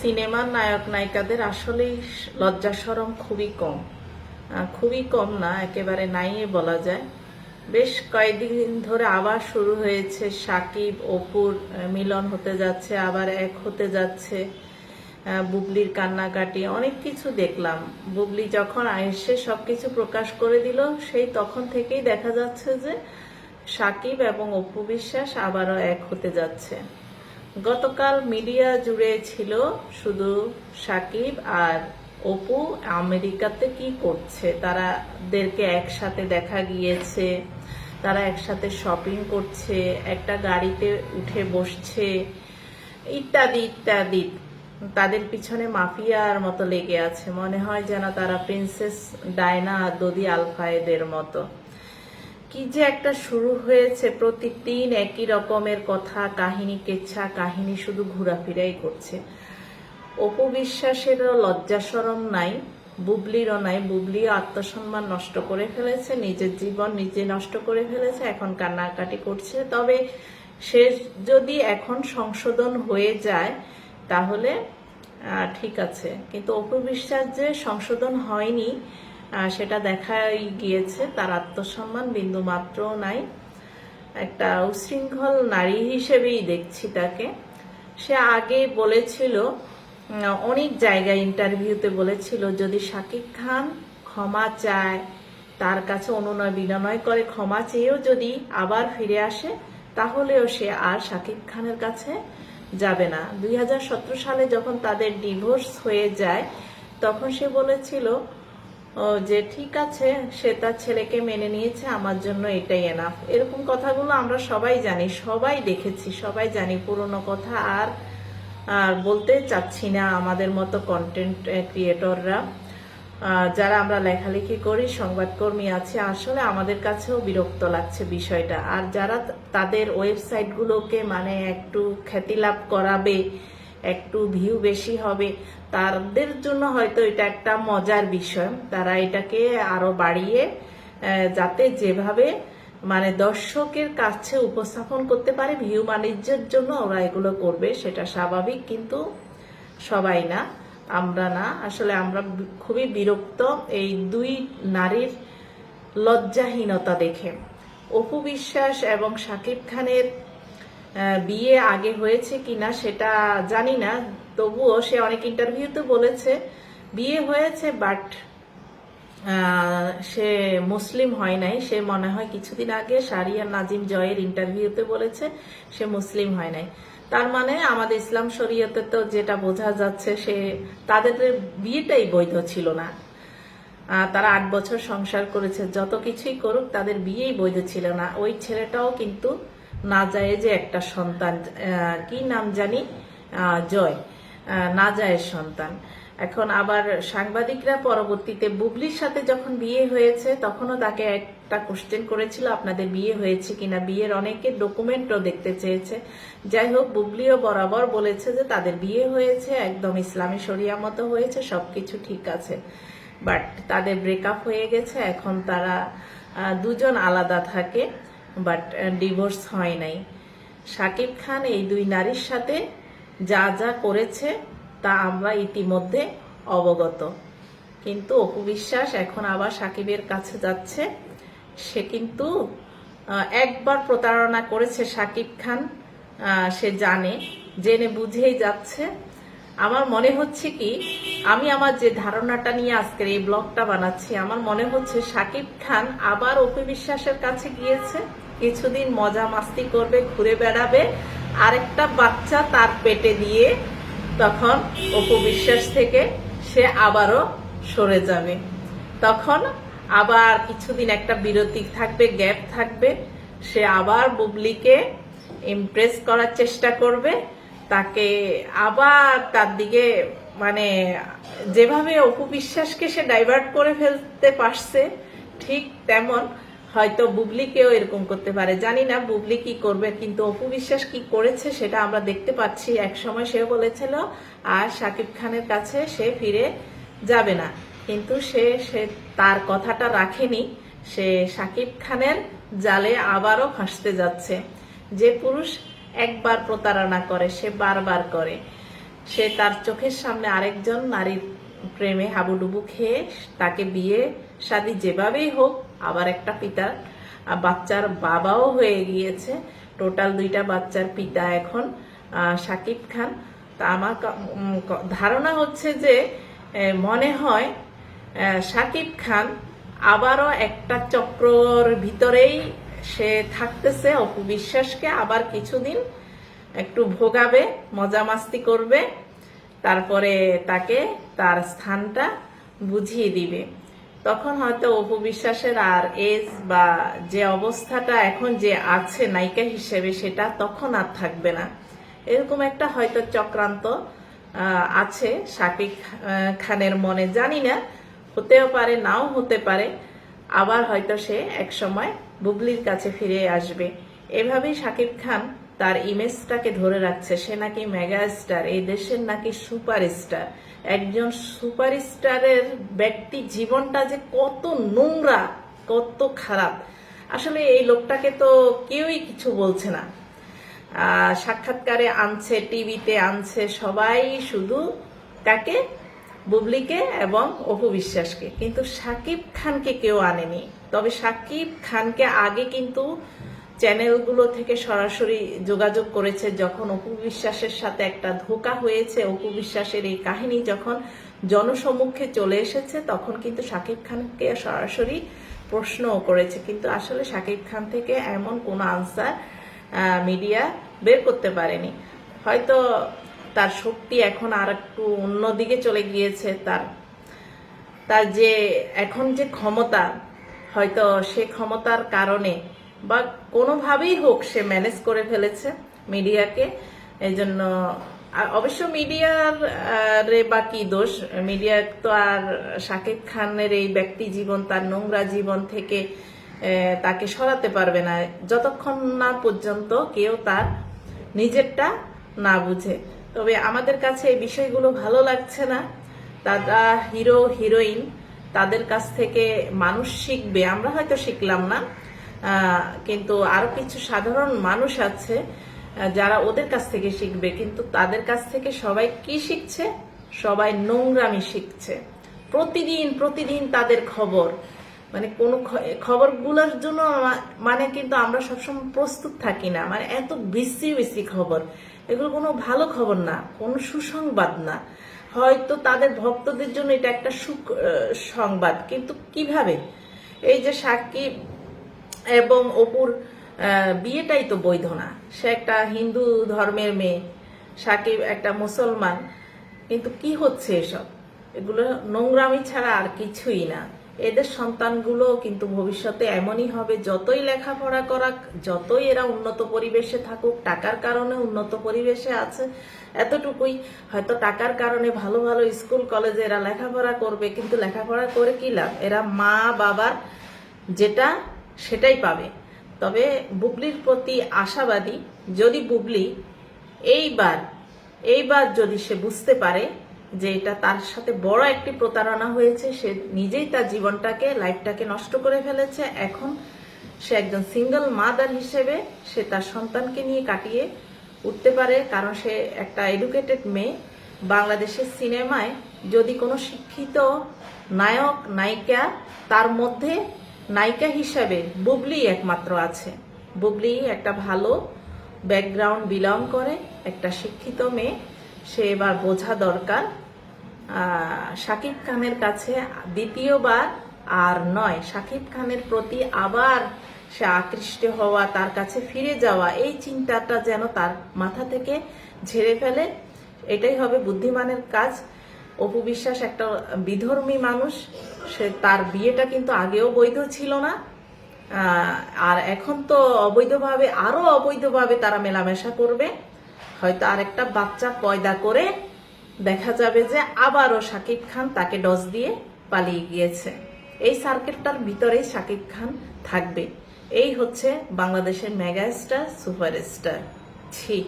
সিনেমার নায়ক নায়িকাদের আসলেই লজ্জা সরম খুবই কম। খুবই কম না, একেবারে নাই বলা যায়। বেশ কয়েকদিন ধরে আবার শুরু হয়েছে সাকিব, অপুর মিলন হতে যাচ্ছে, আবার এক হতে যাচ্ছে বুবলির কান্নাকাটি, অনেক কিছু দেখলাম। বুবলি যখন এসে সবকিছু প্রকাশ করে দিল, সেই তখন থেকেই দেখা যাচ্ছে যে সাকিব এবং অপু বিশ্বাস আবারও এক হতে যাচ্ছে। গতকাল মিডিয়া জুড়ে ছিল শুধু সাকিব আর অপু আমেরিকাতে কি করছে? তারাদেরকে একসাথে দেখা গিয়েছে, তারা একসাথে শপিং করছে, একটা গাড়িতে উঠে বসছে, ইত্যাদি ইত্যাদি। তাদের পিছনে মাফিয়ার মতো লেগে আছে। মনে হয় যেন তারা প্রিন্সেস ডায়না আর দদি আলফায়েদের মতো। কি যে একটা শুরু হয়েছে, প্রতিদিন একই রকমের কথা, কাহিনী কেচ্ছা, কাহিনী শুধু ঘোরাফেরাই করছে। অপু বিশ্বাসেরও লজ্জা নাই, বুবলিরও নাই। বুবলি আত্মসম্মান নষ্ট করে ফেলেছে, নিজের জীবন নিজে নষ্ট করে ফেলেছে, এখন কান্নাকাটি করছে। তবে সে যদি এখন সংশোধন হয়ে যায়, তাহলে ঠিক আছে। কিন্তু অপু বিশ্বাস যে সংশোধন হয়নি সেটা দেখাই গিয়েছে। তার আত্মসম্মান বিন্দু মাত্রও নাই। একটা উশৃঙ্খল নারী হিসেবেই দেখছি তাকে। সে আগে বলেছিল অনেক জায়গায় ইন্টারভিউতে বলেছিল, যদি শাকিব খান ক্ষমা চায়, তার কাছে অনুনয় বিনয় করে ক্ষমা চেয়েও যদি আবার ফিরে আসে, তাহলেও সে আর শাকিব খানের কাছে যাবে না। দুই হাজার সতেরো সালে যখন তাদের ডিভোর্স হয়ে যায়, তখন সে বলেছিল ও যে ঠিক আছে, সে তার ছেলেকে মেনে নিয়েছে, আমার জন্য এটাই এনাফ এরকম কথাগুলো আমরা সবাই জানি, সবাই দেখেছি, সবাই জানি পুরনো কথা আর আর বলতে চাচ্ছি না আমাদের মতো কন্টেন্ট ক্রিয়েটররা যারা আমরা লেখালেখি করি, সংবাদকর্মী আছে, আসলে আমাদের কাছেও বিরক্ত লাগছে বিষয়টা। আর যারা তাদের ওয়েবসাইটগুলোকে মানে একটু খ্যাতি লাভ করাবে একটু ভিউ বেশি হবে। তাদের জন্য হয়তো এটা একটা মজার বিষয়। তারা এটাকে আরও বাড়িয়ে যাতে যেভাবে মানে দর্শকের কাছে উপস্থাপন করতে পারে ভিউ বাণিজ্যের জন্য ওরা এগুলো করবে, সেটা স্বাভাবিক, কিন্তু সবাই না, আমরা না। আসলে আমরা খুবই বিরক্ত এই দুই নারীর লজ্জাহীনতা দেখে। অপু বিশ্বাস এবং শাকিব খানের বিয়ে আগে হয়েছে কিনা সেটা জানি না। তবুও সে অনেক ইন্টারভিউতে বলেছে, বিয়ে হয়েছে, বাট সে মুসলিম হয় নাই। সে মনে হয় কিছুদিন আগে সারিয়া নাজিম জয়ের ইন্টারভিউতে বলেছে, সে মুসলিম হয় নাই। তার মানে আমাদের ইসলাম শরীয়তে তো যেটা বোঝা যাচ্ছে, সে তাদের বিয়েটাই বৈধ ছিল না। তারা আট বছর সংসার করেছে, যত কিছুই করুক তাদের বিয়েই বৈধ ছিল না। ওই ছেলেটাও কিন্তু না যায় যে একটা সন্তান কি নাম জানি? জয়। না যায় সন্তান। এখন আবার সাংবাদিকরা পরবর্তীতে বুবলির সাথে যখন বিয়ে হয়েছে, তখনও তাকে একটা কোশ্চেন করেছিল, আপনাদের বিয়ে হয়েছে কিনা? বিয়ের অনেকে ডকুমেন্টও দেখতে চেয়েছে। যাই হোক, বুবলিও বরাবর বলেছে যে তাদের বিয়ে হয়েছে, একদম ইসলামী শরিয়া মতো হয়েছে, সবকিছু ঠিক আছে। বাট তাদের ব্রেকআপ হয়ে গেছে, এখন তারা দুজন আলাদা থাকে। বাট ডিভোর্স হয় নাই। শাকিব খান এই দুই নারীর সাথে যা যা করেছে তা আমরা ইতিমধ্যে অবগত। কিন্তু অপু বিশ্বাস এখন আবার সাকিবের কাছে যাচ্ছে। সে কিন্তু একবার প্রতারণা করেছে সাকিব খান সে জানে, জেনে বুঝেই যাচ্ছে। আমার মনে হচ্ছে কি, আমি আমার যে ধারণাটা নিয়ে আজকের এই ব্লগটা বানাচ্ছি, আমার মনে হচ্ছে সাকিব খান আবার অপু বিশ্বাসের কাছে গিয়েছে, কিছুদিন মজা মাস্তি করবে, ঘুরে বেড়াবে, আরেকটা বাচ্চা তার পেটে দিয়ে তখন অপু বিশ্বাস থেকে সে আবারও সরে যাবে। তখন আবার কিছুদিন একটা বিরতি থাকবে, গ্যাপ থাকবে, সে আবার বুবলিকে ইমপ্রেস করার চেষ্টা করবে তাকে আবার তার দিকে মানে যেভাবে অপু বিশ্বাসকে সে ডাইভার্ট করে ফেলতে পারছে, ঠিক তেমন হয়তো বুবলিকেও এরকম করতে পারে। জানি না বুবলি কি করবে, কিন্তু অপু বিশ্বাস কি করেছে সেটা আমরা দেখতে পাচ্ছি। এক সময় সেও বলেছিল, আর সাকিব খানের কাছে সে ফিরে যাবে না। কিন্তু সে সে তার কথাটা রাখেনি। সে সাকিব খানের জালে আবারও ফাঁসতে যাচ্ছে। যে পুরুষ একবার প্রতারণা করে, সে বারবার করে। সে তার চোখের সামনে আরেকজন নারীর প্রেমে হাবুডুবু খেয়ে তাকে বিয়ে শাদী যেভাবেই হোক, আবার একটা পিতার বাচ্চার বাবাও হয়ে গিয়েছে। টোটাল দুইটা বাচ্চার পিতা এখন শাকিব খান। তা আমার ধারণা হচ্ছে যে মনে হয় শাকিব খান আবারও একটা চক্রর ভিতরেই সে থাকতেছে, অপু বিশ্বাসকে আবার কিছুদিন একটু ভোগাবে, মজা মাস্তি করবে, তারপরে তাকে তার স্থানটা বুঝিয়ে দিবে। তখন হয়তো অপু বিশ্বাসের আর এজ বা যে অবস্থাটা এখন যে আছে নায়িকা হিসেবে সেটা তখন আর থাকবে না। এরকম একটা হয়তো চক্রান্ত আছে শাকিব খানের মনে। জানি না, হতেও পারে, নাও হতে পারে। আবার হয়তো সে একসময় বুবলির কাছে ফিরে আসবে। এভাবেই শাকিব খান তার ইমেজটাকে ধরে রাখছে। সে নাকি মেগা স্টার এই দেশের নাকি সুপার স্টার একজন সুপার স্টারের ব্যক্তি জীবনটা যে কত নোংরা, কত খারাপ। আসলে এই লোকটাকে তো কেউই কিছু বলছে না। সাক্ষাৎকারে আনছে, টিভিতে আনছে সবাই শুধু কাকে বুবলিকে এবং অপু বিশ্বাসকে। কিন্তু সাকিব খানকে কেউ আনেনি। তবে সাকিব খানকে আগে কিন্তু চ্যানেলগুলো থেকে সরাসরি যোগাযোগ করেছে যখন অপু বিশ্বাসের সাথে একটা ধোকা হয়েছে। অপু বিশ্বাসের এই কাহিনী যখন জনসমুখে চলে এসেছে, তখন কিন্তু সাকিব খানকে সরাসরি প্রশ্নও করেছে। কিন্তু আসলে সাকিব খান থেকে এমন কোনো আনসার মিডিয়া বের করতে পারেনি। হয়তো তার শক্তি এখন আর একটু অন্যদিকে চলে গিয়েছে। তার তার যে, এখন যে ক্ষমতা হয়তো সে ক্ষমতার কারণে বা কোনোভাবেই হোক সে ম্যানেজ করে ফেলেছে মিডিয়াকে। এই জন্য অবশ্য মিডিয়ার রে বা কি দোষ? মিডিয়া তো আর শাকিব খানের এই ব্যক্তি জীবন, তার নোংরা জীবন থেকে তাকে সরাতে পারবে না। যতক্ষণ না পর্যন্ত কেউ তার নিজেরটা না বুঝে। তবে আমাদের কাছে এই বিষয়গুলো ভালো লাগছে না। তারা হিরো, হিরোইন তাদের কাছ থেকে মানুষ শিখবে, আমরা হয়তো শিখলাম না কিন্তু আরও কিছু সাধারণ মানুষ আছে যারা ওদের কাছ থেকে শিখবে, কিন্তু তাদের কাছ থেকে সবাই কি শিখছে? সবাই নোংরামি শিখছে। প্রতিদিন প্রতিদিন তাদের খবর। মানে কোনো খবরগুলোর জন্য মানে কিন্তু আমরা সবসময় প্রস্তুত থাকি না। মানে এত বেশি বেশি খবর। এগুলো কোনো ভালো খবর না, কোনো সুসংবাদ না। হয়তো তাদের ভক্তদের জন্য এটা একটা সুখ সংবাদ। কিন্তু কীভাবে? এই যে সাকিব এবং অপুর বিয়েটাই তো বৈধ না। সে একটা হিন্দু ধর্মের মেয়ে, সাকিব একটা মুসলমান। কিন্তু কি হচ্ছে এসব? এগুলো নোংরামি ছাড়া আর কিছুই না। এদের সন্তানগুলো কিন্তু ভবিষ্যতে এমনই হবে, যতই লেখাপড়া করাক, যতই এরা উন্নত পরিবেশে থাকুক, টাকার কারণে উন্নত পরিবেশে আছে, এতটুকুই। হয়তো টাকার কারণে ভালো ভালো স্কুল, কলেজে এরা লেখাপড়া করবে, কিন্তু লেখাপড়া করে কি লাভ? এরা মা, বাবার যেটা সেটাই পাবে। তবে বুবলির প্রতি আশাবাদী, যদি বুবলি এইবার এইবার যদি সে বুঝতে পারে যে এটা তার সাথে বড় একটি প্রতারণা হয়েছে, সে নিজেই তার জীবনটাকে লাইফটাকে নষ্ট করে ফেলেছে। এখন সে একজন সিঙ্গেল মাদার হিসেবে সে তার সন্তানকে নিয়ে কাটিয়ে উঠতে পারে, কারণ সে একটা এডুকেটেড মেয়ে। বাংলাদেশের সিনেমায় যদি কোনো শিক্ষিত নায়ক, নায়িকা তার মধ্যে নায়িকা হিসাবে বুবলি একমাত্র আছে। বুবলি একটা ভালো ব্যাকগ্রাউন্ড বিলং করে, একটা শিক্ষিত মেয়ে। সে এবার বোঝা দরকার। শাকিব খানের কাছে দ্বিতীয়বার আর নয় শাকিব খানের প্রতি আবার সে আকৃষ্ট হওয়া, তার কাছে ফিরে যাওয়া, এই চিন্তাটা যেন তার মাথা থেকে ঝেড়ে ফেলে। এটাই হবে বুদ্ধিমানের কাজ। অপু বিশ্বাস একটা বিধর্মী মানুষ, সে তার বিয়েটা কিন্তু আগেও বৈধ ছিল না। আর এখন তো অবৈধভাবে, আরও অবৈধভাবে তারা মেলামেশা করবে। হয়তো আরেকটা বাচ্চা পয়দা করে দেখা যাবে যে আবারও শাকিব খান তাকে ডস দিয়ে পালিয়ে গিয়েছে। এই সার্কেলটার ভিতরেই শাকিব খান থাকবে। এই হচ্ছে বাংলাদেশের মেগা স্টার সুপার স্টার ছি।